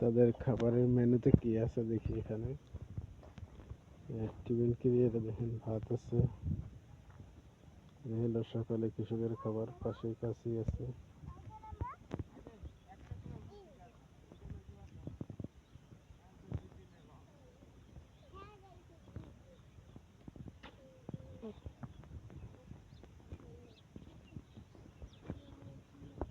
তাদের খাবারের মেনুতে কি আছে দেখি এখানে? টিফিন ক্রিয়েট দেখেন? ভাত আছে। হলো সকালে কৃষকের খাবার পাশে কাশি আছে।